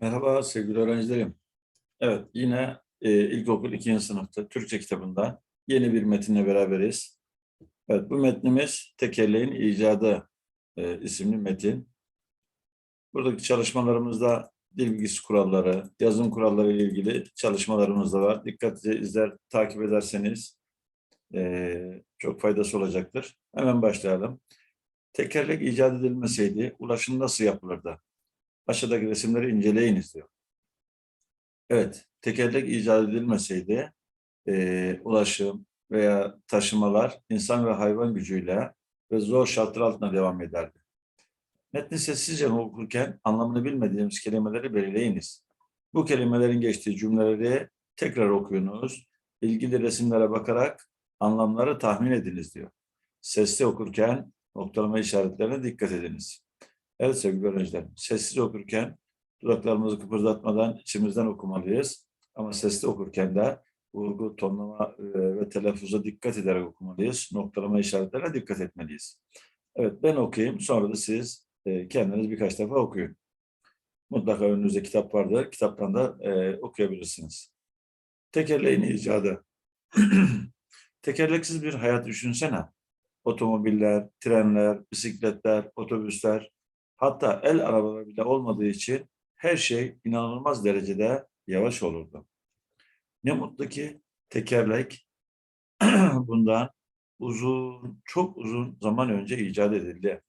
Merhaba sevgili öğrencilerim. Evet yine e, ilkokul 2. sınıfta Türkçe kitabında yeni bir metinle beraberiz. Evet bu metnimiz Tekerleğin İcadı e, isimli metin. Buradaki çalışmalarımızda dil bilgisi kuralları, yazım kuralları ile ilgili çalışmalarımız da var. Dikkatli izler, takip ederseniz e, çok faydası olacaktır. Hemen başlayalım. Tekerlek icat edilmeseydi ulaşım nasıl yapılırdı? Aşağıdaki resimleri inceleyiniz diyor. Evet, tekerlek icat edilmeseydi e, ulaşım veya taşımalar insan ve hayvan gücüyle ve zor şartlar altında devam ederdi. Metni sessizce okurken anlamını bilmediğimiz kelimeleri belirleyiniz. Bu kelimelerin geçtiği cümleleri tekrar okuyunuz. İlgili resimlere bakarak anlamları tahmin ediniz diyor. Sesli okurken noktalama işaretlerine dikkat ediniz. Evet sevgili öğrenciler, sessiz okurken dudaklarımızı kıpırdatmadan içimizden okumalıyız. Ama sesli okurken de vurgu, tonlama e, ve telaffuza dikkat ederek okumalıyız. Noktalama işaretlerine dikkat etmeliyiz. Evet ben okuyayım, sonra da siz e, kendiniz birkaç defa okuyun. Mutlaka önünüzde kitap vardır, kitaptan da e, okuyabilirsiniz. Tekerleğin icadı. Tekerleksiz bir hayat düşünsene. Otomobiller, trenler, bisikletler, otobüsler, Hatta el arabaları bile olmadığı için her şey inanılmaz derecede yavaş olurdu. Ne mutlu ki tekerlek bundan uzun, çok uzun zaman önce icat edildi.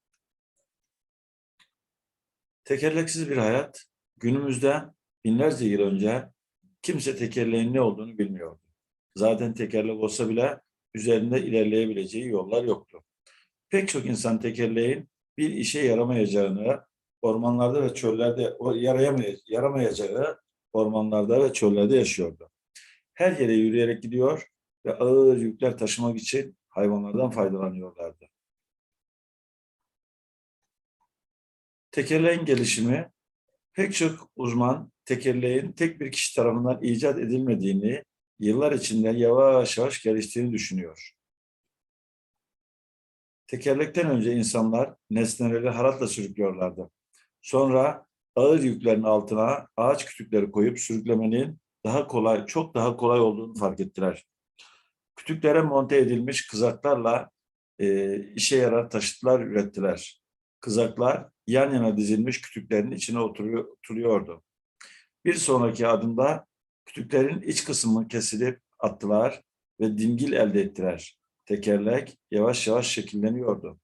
Tekerleksiz bir hayat günümüzde binlerce yıl önce kimse tekerleğin ne olduğunu bilmiyordu. Zaten tekerlek olsa bile üzerinde ilerleyebileceği yollar yoktu. Pek çok insan tekerleğin bir işe yaramayacağını, ormanlarda ve çöllerde o yaramayacağı ormanlarda ve çöllerde yaşıyordu. Her yere yürüyerek gidiyor ve ağır yükler taşımak için hayvanlardan faydalanıyorlardı. Tekerleğin gelişimi pek çok uzman tekerleğin tek bir kişi tarafından icat edilmediğini, yıllar içinde yavaş yavaş geliştiğini düşünüyor. Tekerlekten önce insanlar nesneleri haratla sürüklüyorlardı. Sonra ağır yüklerin altına ağaç kütükleri koyup sürüklemenin daha kolay, çok daha kolay olduğunu fark ettiler. Kütüklere monte edilmiş kızaklarla e, işe yarar taşıtlar ürettiler. Kızaklar yan yana dizilmiş kütüklerin içine oturuyor, oturuyordu. Bir sonraki adımda kütüklerin iç kısmını kesilip attılar ve dingil elde ettiler tekerlek yavaş yavaş şekilleniyordu.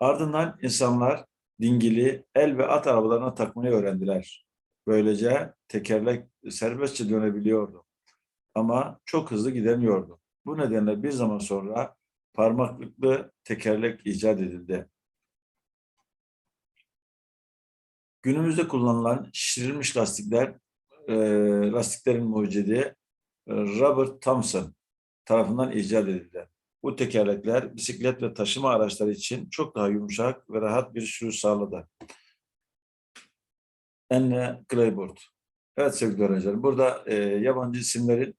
Ardından insanlar dingili el ve at arabalarına takmayı öğrendiler. Böylece tekerlek serbestçe dönebiliyordu. Ama çok hızlı gidemiyordu. Bu nedenle bir zaman sonra parmaklıklı tekerlek icat edildi. Günümüzde kullanılan şişirilmiş lastikler, e, lastiklerin mucidi Robert Thompson tarafından icat edildi. Bu tekerlekler bisiklet ve taşıma araçları için çok daha yumuşak ve rahat bir sürüş sağladı. Anne Claiborne. Evet sevgili öğrencilerim, burada e, yabancı isimlerin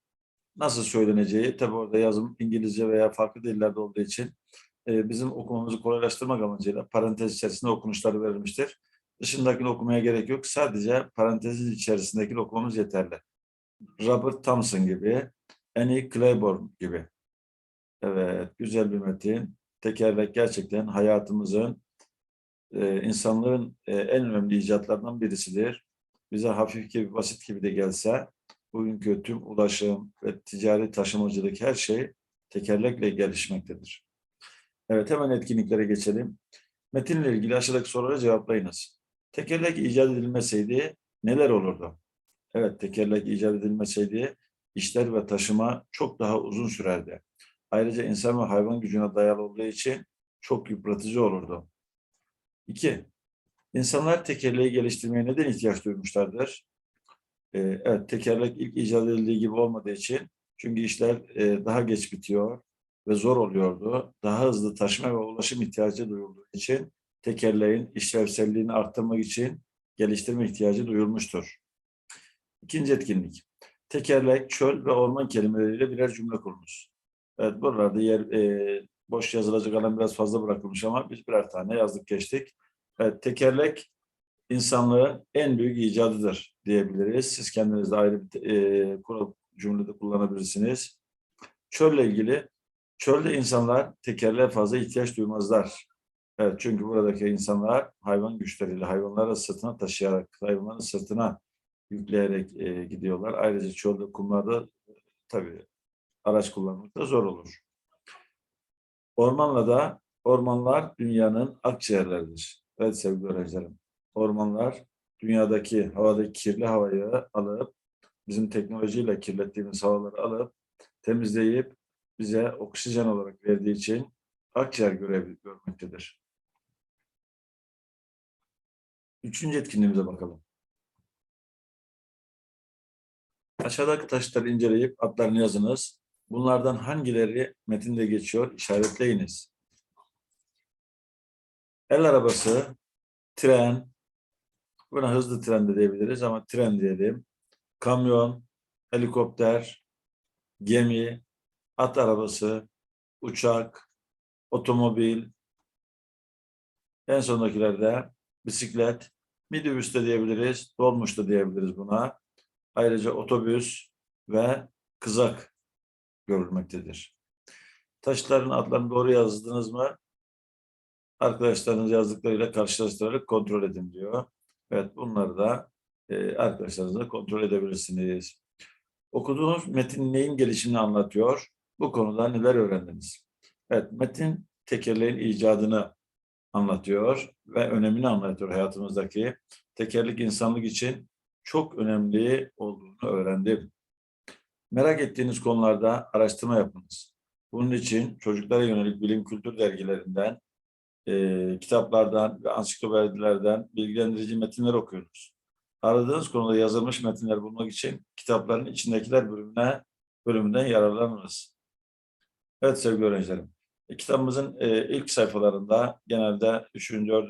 nasıl söyleneceği, tabi orada yazım İngilizce veya farklı dillerde olduğu için e, bizim okumamızı kolaylaştırmak amacıyla parantez içerisinde okunuşları verilmiştir. Dışındakini okumaya gerek yok. Sadece parantezin içerisindekini okumamız yeterli. Robert Thompson gibi, Annie Claiborne gibi. Evet, güzel bir metin. Tekerlek gerçekten hayatımızın, e, insanlığın e, en önemli icatlarından birisidir. Bize hafif gibi, basit gibi de gelse, bugünkü tüm ulaşım ve ticari taşımacılık her şey tekerlekle gelişmektedir. Evet, hemen etkinliklere geçelim. Metinle ilgili aşağıdaki soruları cevaplayınız. Tekerlek icat edilmeseydi neler olurdu? Evet, tekerlek icat edilmeseydi işler ve taşıma çok daha uzun sürerdi. Ayrıca insan ve hayvan gücüne dayalı olduğu için çok yıpratıcı olurdu. İki, insanlar tekerleği geliştirmeye neden ihtiyaç duymuşlardır? Ee, evet, tekerlek ilk icat edildiği gibi olmadığı için çünkü işler e, daha geç bitiyor ve zor oluyordu. Daha hızlı taşıma ve ulaşım ihtiyacı duyulduğu için tekerleğin işlevselliğini arttırmak için geliştirme ihtiyacı duyulmuştur. İkinci etkinlik. Tekerlek, çöl ve orman kelimeleriyle birer cümle kurunuz. Evet buralarda yer e, boş yazılacak alan biraz fazla bırakılmış ama biz birer tane yazdık geçtik. Evet, tekerlek insanlığın en büyük icadıdır diyebiliriz. Siz kendiniz de ayrı bir e, kural cümlede kullanabilirsiniz. Çölle ilgili, çölde insanlar tekerleğe fazla ihtiyaç duymazlar. Evet, çünkü buradaki insanlar hayvan güçleriyle, hayvanları sırtına taşıyarak, hayvanların sırtına yükleyerek e, gidiyorlar. Ayrıca çölde, kumlarda tabii araç kullanmak da zor olur. Ormanla da, ormanlar dünyanın akciğerleridir. Evet sevgili öğrencilerim. Ormanlar dünyadaki havadaki kirli havayı alıp, bizim teknolojiyle kirlettiğimiz havaları alıp, temizleyip bize oksijen olarak verdiği için akciğer görevi görmektedir. Üçüncü etkinliğimize bakalım. Aşağıdaki taşları inceleyip adlarını yazınız. Bunlardan hangileri metinde geçiyor işaretleyiniz. El arabası, tren, buna hızlı tren de diyebiliriz ama tren diyelim. Kamyon, helikopter, gemi, at arabası, uçak, otomobil, en sondakilerde bisiklet, minibüs de diyebiliriz, dolmuş da diyebiliriz buna. Ayrıca otobüs ve kızak görülmektedir. Taşların adlarını doğru yazdınız mı? Arkadaşlarınız yazdıklarıyla karşılaştırarak kontrol edin diyor. Evet bunları da e, arkadaşlarınızla kontrol edebilirsiniz. Okuduğunuz metin neyin gelişimini anlatıyor? Bu konuda neler öğrendiniz? Evet, metin tekerleğin icadını anlatıyor ve önemini anlatıyor hayatımızdaki. Tekerlik insanlık için çok önemli olduğunu öğrendim. Merak ettiğiniz konularda araştırma yapınız. Bunun için çocuklara yönelik bilim kültür dergilerinden, e, kitaplardan ve ansiklopedilerden bilgilendirici metinler okuyunuz. Aradığınız konuda yazılmış metinler bulmak için kitapların içindekiler bölümüne, bölümünden yararlanınız. Evet sevgili öğrencilerim. E, kitabımızın e, ilk sayfalarında genelde 3. 4.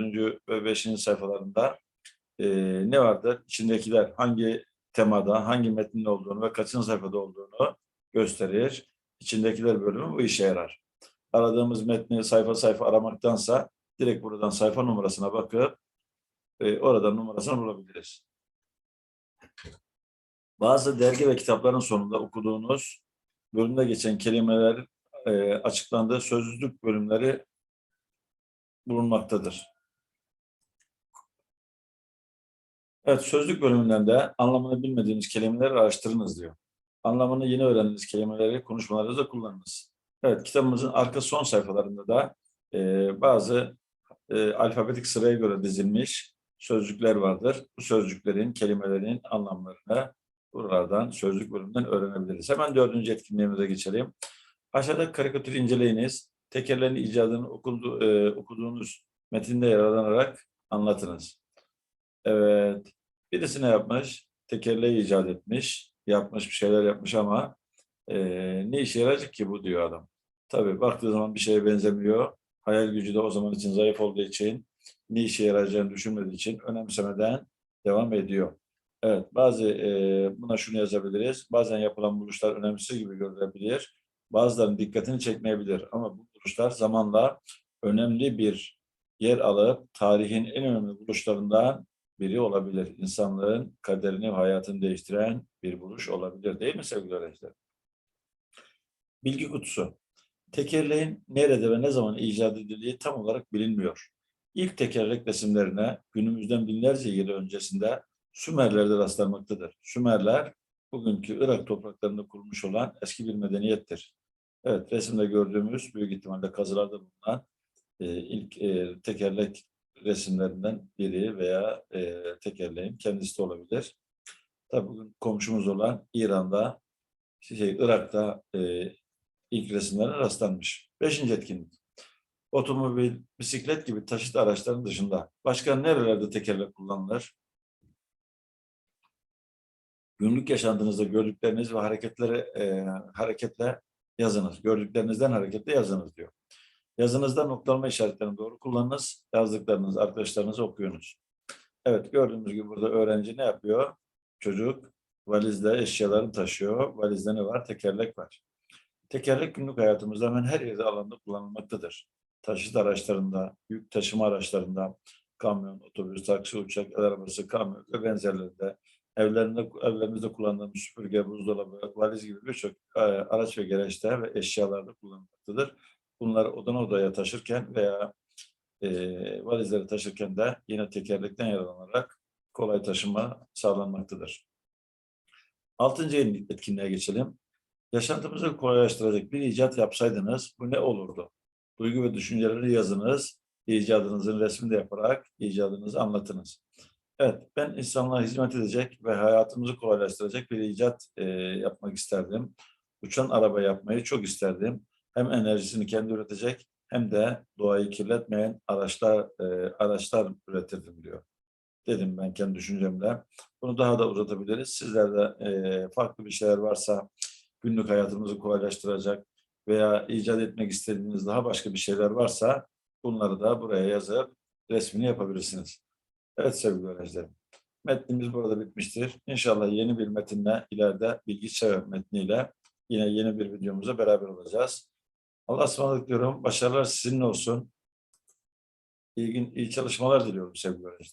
ve 5. sayfalarında e, ne vardır? İçindekiler hangi temada, hangi metnin olduğunu ve kaçıncı sayfada olduğunu gösterir. İçindekiler bölümü bu işe yarar. Aradığımız metni sayfa sayfa aramaktansa direkt buradan sayfa numarasına bakıp e, oradan numarasını bulabiliriz. Bazı dergi ve kitapların sonunda okuduğunuz bölümde geçen kelimeler e, açıklandığı sözlük bölümleri bulunmaktadır. Evet, sözlük bölümünde anlamını bilmediğimiz kelimeleri araştırınız diyor. Anlamını yeni öğrendiğiniz kelimeleri konuşmalarınızda kullanınız. Evet, kitabımızın arka son sayfalarında da e, bazı e, alfabetik sıraya göre dizilmiş sözcükler vardır. Bu sözcüklerin, kelimelerin anlamlarını buralardan, sözlük bölümünden öğrenebiliriz. Hemen dördüncü etkinliğimize geçelim. Aşağıda karikatür inceleyiniz. Tekerlerin icadını okundu, e, okuduğunuz metinde yararlanarak anlatınız. Evet. Birisi ne yapmış? Tekerleği icat etmiş. Yapmış bir şeyler yapmış ama e, ne işe yarayacak ki bu diyor adam. Tabii baktığı zaman bir şeye benzemiyor. Hayal gücü de o zaman için zayıf olduğu için ne işe yarayacağını düşünmediği için önemsemeden devam ediyor. Evet, bazı e, buna şunu yazabiliriz. Bazen yapılan buluşlar önemsiz gibi görülebilir. Bazılarının dikkatini çekmeyebilir ama bu buluşlar zamanla önemli bir yer alıp tarihin en önemli buluşlarından biri olabilir. İnsanlığın kaderini hayatını değiştiren bir buluş olabilir değil mi sevgili öğrenciler? Bilgi kutusu. Tekerleğin nerede ve ne zaman icat edildiği tam olarak bilinmiyor. İlk tekerlek resimlerine günümüzden binlerce yıl öncesinde Sümerler'de rastlanmaktadır. Sümerler bugünkü Irak topraklarında kurulmuş olan eski bir medeniyettir. Evet, resimde gördüğümüz büyük ihtimalle kazılarda bulunan e, ilk e, tekerlek resimlerinden biri veya e, tekerleğin kendisi de olabilir. Tabii bugün komşumuz olan İran'da, şey, Irak'ta e, ilk resimlerine rastlanmış. Beşinci etkinlik. Otomobil, bisiklet gibi taşıt araçların dışında başka nerelerde tekerlek kullanılır? Günlük yaşantınızda gördükleriniz ve hareketleri e, hareketle yazınız. Gördüklerinizden hareketle yazınız diyor. Yazınızda noktalama işaretlerini doğru kullanınız. Yazdıklarınız arkadaşlarınıza okuyunuz. Evet gördüğünüz gibi burada öğrenci ne yapıyor? Çocuk valizde eşyalarını taşıyor. Valizde ne var? Tekerlek var. Tekerlek günlük hayatımızda hemen her yerde alanda kullanılmaktadır. Taşıt araçlarında, yük taşıma araçlarında, kamyon, otobüs, taksi, uçak, el arabası, kamyon ve benzerleri de evlerinde, evlerimizde kullandığımız süpürge, buzdolabı, valiz gibi birçok e, araç ve gereçte ve eşyalarda kullanılmaktadır. Bunları odan odaya taşırken veya e, valizleri taşırken de yine tekerlekten yararlanarak kolay taşıma sağlanmaktadır. Altıncı etkinliğe geçelim. Yaşantımızı kolaylaştıracak bir icat yapsaydınız bu ne olurdu? Duygu ve düşünceleri yazınız, icadınızın resmini de yaparak icadınızı anlatınız. Evet, ben insanlığa hizmet edecek ve hayatımızı kolaylaştıracak bir icat e, yapmak isterdim. Uçan araba yapmayı çok isterdim. Hem enerjisini kendi üretecek hem de doğayı kirletmeyen araçlar e, araçlar üretirdim diyor. Dedim ben kendi düşüncemle. Bunu daha da uzatabiliriz. Sizler de e, farklı bir şeyler varsa günlük hayatımızı kolaylaştıracak veya icat etmek istediğiniz daha başka bir şeyler varsa bunları da buraya yazıp resmini yapabilirsiniz. Evet sevgili öğrencilerim. Metnimiz burada bitmiştir. İnşallah yeni bir metinle ileride bilgi çevre metniyle yine yeni bir videomuzda beraber olacağız. Allah'a ısmarladık diyorum. Başarılar sizinle olsun. İyi, gün, iyi çalışmalar diliyorum sevgili öğrenciler.